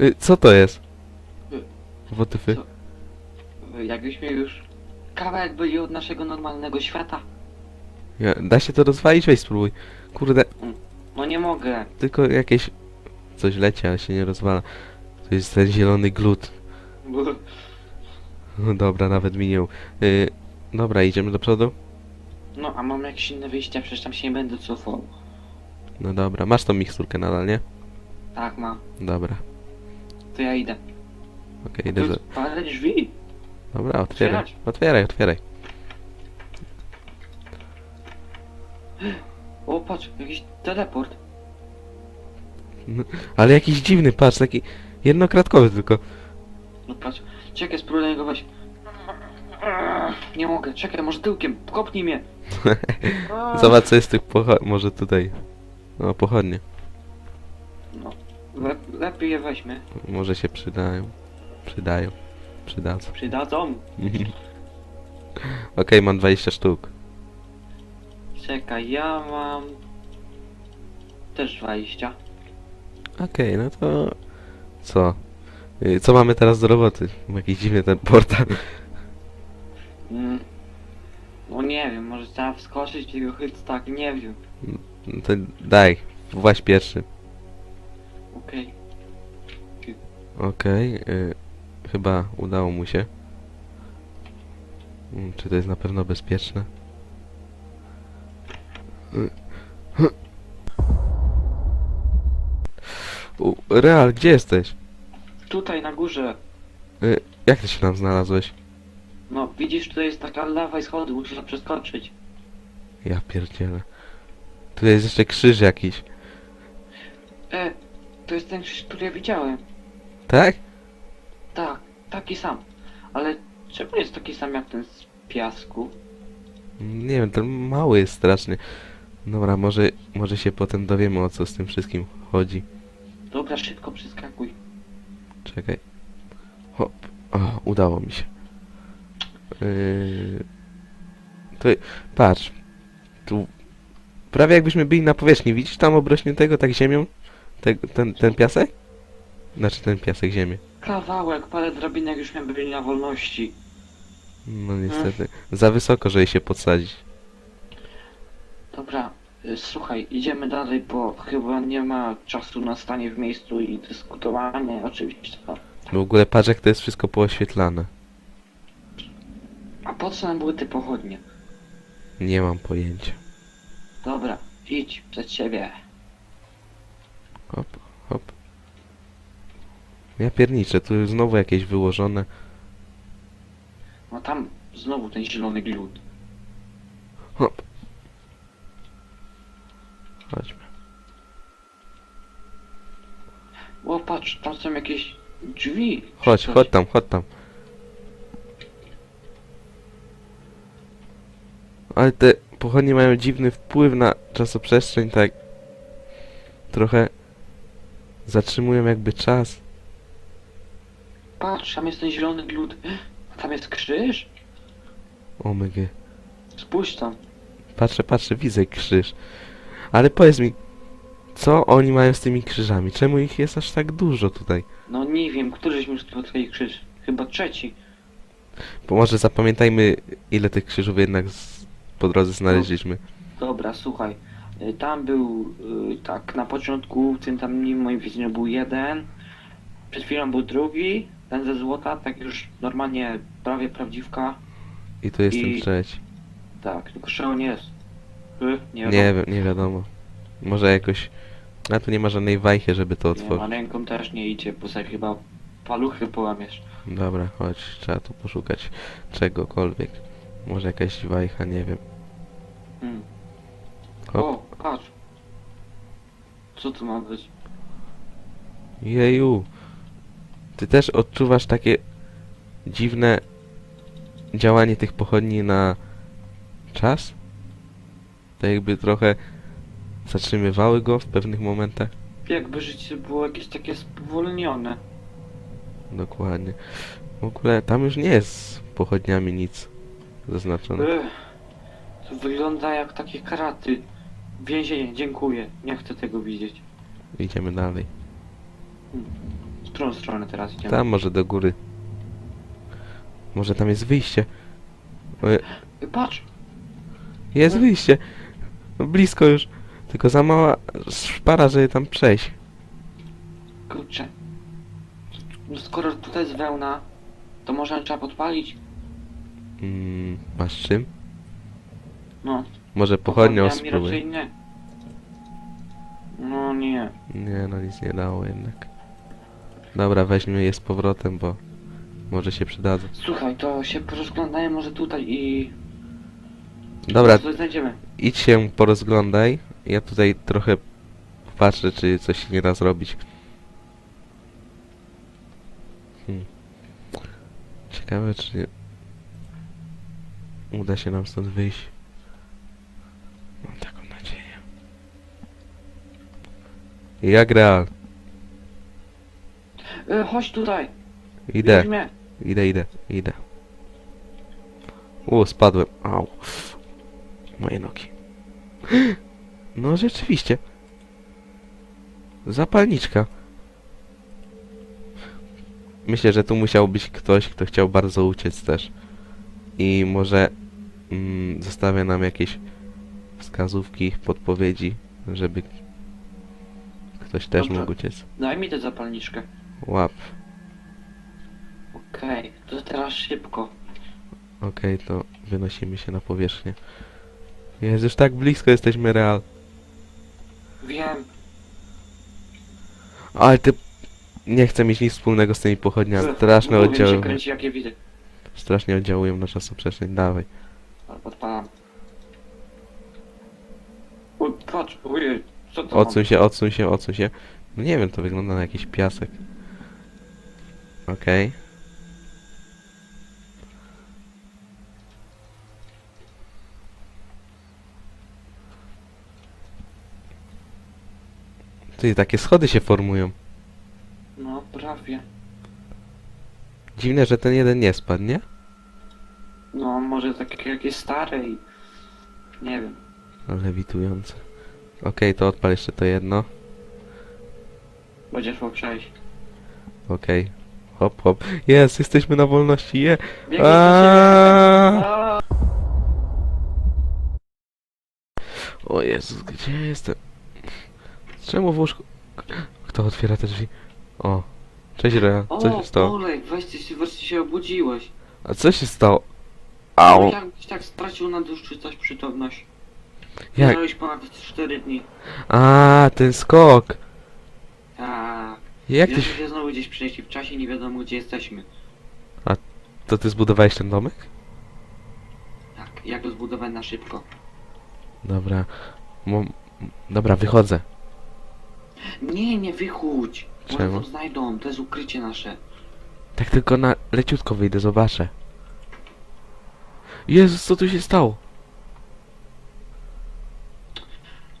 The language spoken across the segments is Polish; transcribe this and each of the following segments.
Y, Co to jest? Y, Wotyfy. co? Jakbyśmy już kawałek byli od naszego normalnego świata. Ja, da się to rozwalić? Weź spróbuj. Kurde, No nie mogę. tylko jakieś... Coś leci, ale się nie rozwala. To jest ten zielony glut. Bo... No dobra, nawet minął. Y, dobra, idziemy do przodu? No a mam jakieś inne wyjścia, przecież tam się nie będę cofał. No dobra, masz tą miksturkę nadal, nie? Tak mam. Dobra, To ja idę. okej, idę za... Ale drzwi. Dobra, otwieraj. Otwierać? Otwieraj, otwieraj. O patrz, jakiś teleport. Ale jakiś dziwny, patrz, taki jednokratkowy tylko. No patrz, czekaj, spróbuję niego wejść. Nie mogę, czekaj, może tyłkiem, kopnij mnie. Zobacz co jest w tych pocho... może tutaj. No, pochodnie. Le lepiej je weźmy. Może się przydają. Przydają. Przydadzą. Przydadzą. Okej, mam 20 sztuk. Czekaj, ja mam... Też 20. Okej, no to... Co? Y, Co mamy teraz do roboty? Jakiś dziwny ten portal. Mm. No nie wiem, może trzeba wskoczyć tego chyt tak, nie wiem. No to daj, właź pierwszy. Okej. Okej, y, chyba udało mu się. Mm, Czy to jest na pewno bezpieczne? Y, U, Real, gdzie jesteś? Tutaj na górze. Y, jak ty się tam znalazłeś? No widzisz, tutaj jest taka lawa i schody, musisz to przeskoczyć. Ja pierdzielę. Tu jest jeszcze krzyż jakiś. To jest ten krzyż, który ja widziałem. Tak? Tak, taki sam. Ale czemu jest taki sam jak ten z piasku? Nie wiem, ten mały jest strasznie. Dobra, może, może się potem dowiemy o co z tym wszystkim chodzi. Dobra, szybko przeskakuj. Czekaj. Hop. O, udało mi się. Yy... To, patrz. Tu prawie jakbyśmy byli na powierzchni. Widzisz tam obrośniętego tak ziemią? Te, ten, ten piasek? Znaczy ten piasek ziemię. Kawałek, parę drabinek już miałem byli na wolności. No niestety. Za wysoko, żeby się podsadzić. Dobra, y, słuchaj, idziemy dalej, bo chyba nie ma czasu na stanie w miejscu i dyskutowanie, oczywiście. W ogóle patrz jak to jest wszystko pooświetlane. A po co nam były te pochodnie? Nie mam pojęcia. Dobra, idź przed siebie. Hop, hop. Ja pierniczę, tu jest znowu jakieś wyłożone. No tam znowu ten zielony glut. Hop. Chodźmy. O, patrz, tam są jakieś drzwi. czy Chodź, coś. chodź tam, chodź tam. Ale te pochodnie mają dziwny wpływ na czasoprzestrzeń, tak trochę zatrzymują jakby czas. Patrz, tam jest ten zielony glut. A tam jest krzyż? Omega. Spójrz tam. Patrzę, patrzę, widzę krzyż. Ale powiedz mi, co oni mają z tymi krzyżami? Czemu ich jest aż tak dużo tutaj? No nie wiem, któryśmy już spotkali krzyż. Chyba trzeci. Bo może zapamiętajmy, ile tych krzyżów jednak z, po drodze znaleźliśmy. Dobra, słuchaj. Tam był, y, tak, na początku, w tym tam nim moim widzeniu był jeden. Przed chwilą był drugi. Ten ze złota, tak już normalnie prawie prawdziwka. I tu jest ten I- trzeci. Tak, tylko że on jest. Y, Nie, Nie wiadomo. wiem, nie wiadomo. Może jakoś... A tu nie ma żadnej wajchy, żeby to Nie, otworzyć. a ręką też nie idzie, bo sobie chyba paluchy połamiesz. Dobra, chodź, trzeba tu poszukać czegokolwiek. Może jakaś wajcha, nie wiem. Hmm. Hop. O, patrz. Co to ma być? Jeju. Ty też odczuwasz takie dziwne działanie tych pochodni na czas? Tak jakby trochę zatrzymywały go w pewnych momentach? Jakby życie było jakieś takie spowolnione. Dokładnie. W ogóle tam już nie jest z pochodniami nic zaznaczone. Ech, to wygląda jak takie karaty. Więzienie, dziękuję. Nie chcę tego widzieć. Idziemy dalej. którą stronę teraz idziemy? Tam może do góry. Może tam jest wyjście. Y, Patrz! jest wyjście. No, blisko już. Tylko za mała szpara, żeby tam przejść. Kurczę. No skoro tutaj jest wełna, to może trzeba podpalić? Mm, masz czym? No. Może pochodnią Pochodnia mi spróbuj. raczej nie. No nie. Nie, no nic nie dało jednak. Dobra, weźmy je z powrotem, bo może się przydadzą. Słuchaj, to się porozglądajmy może tutaj i... Dobra, Coś znajdziemy. idź się porozglądaj. Ja tutaj trochę patrzę, czy coś się nie da zrobić. Hmm. Ciekawe, czy uda się nam stąd wyjść. Mam taką nadzieję. Jak real? Chodź tutaj. Idę, mnie. idę, idę, idę. U, spadłem. Au. Moje nogi. No rzeczywiście. Zapalniczka. Myślę, że tu musiał być ktoś, kto chciał bardzo uciec też. I może mm, zostawia nam jakieś wskazówki, podpowiedzi, żeby ktoś też Dobrze. mógł uciec. Daj mi tę zapalniczkę. Łap. Okej, to teraz szybko. Okej, to wynosimy się na powierzchnię. Jest już tak blisko jesteśmy real. Wiem. Ale ty... Nie chcę mieć nic wspólnego z tymi pochodniami. Straszne mi się oddziały... kręci jak je widzę. Strasznie oddziałują na czasoprzestrzeń. Dawaj. Ale Podpalam. Uj, patrz, ojej, co to Odsuń się, odsuń się, odsuń się. No nie wiem, to wygląda na jakiś piasek. Okej. Ty, takie schody się formują. No, prawie. Dziwne, że ten jeden nie spadł, nie? No, może takie jakieś stare i... Nie wiem. Lewitujące. Okej, to odpal jeszcze to jedno. Będzie szło przejść. Okej. Hop, hop. Jest, jesteśmy na wolności, je! Biegnij do Aaaa! siebie. Aaaa! O Jezus, gdzie jestem? Czemu w łóżku... Kto otwiera te drzwi? O. Cześć Rea, co się stało? Olej, weź ty się, wreszcie się obudziłeś. A co się stało? Au! jakbyś tak stracił na dłuższy coś przytomność. Jak? Miałeś ponad 4 dni. A, ten skok! Tak. Jak ty się... znowu gdzieś przejść w czasie nie wiadomo gdzie jesteśmy. To ty zbudowałeś ten domek? Tak, jak go zbudować na szybko. Dobra. Mo... Dobra, wychodzę. Nie, nie wychódź. Czemu? nas znajdą, to jest ukrycie nasze. Tak tylko na leciutko wyjdę, zobaczę. Jezus, co tu się stało?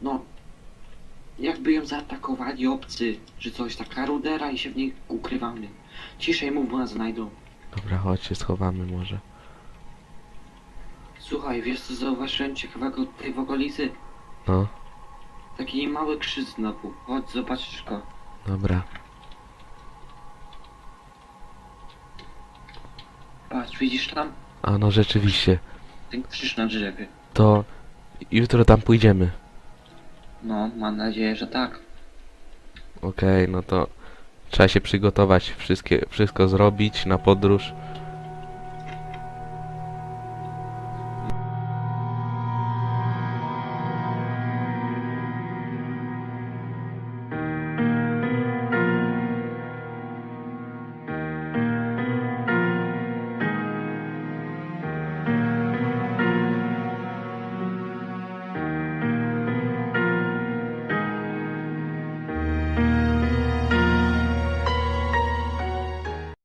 No. Jakby ją zaatakowali obcy, że coś, taka rudera i się w niej ukrywamy. Ciszej mów, bo nas znajdą. Dobra, chodź się schowamy może. Słuchaj, wiesz co zauważyłem ciekawego tutaj w okolicy? No, Taki mały krzyż znowu. Chodź, zobaczysz go. dobra. Patrz, widzisz tam? A no rzeczywiście. Ten krzyż na drzewie. To jutro tam pójdziemy. No, mam nadzieję, że tak. Okej, no to trzeba się przygotować, wszystkie, wszystko zrobić na podróż.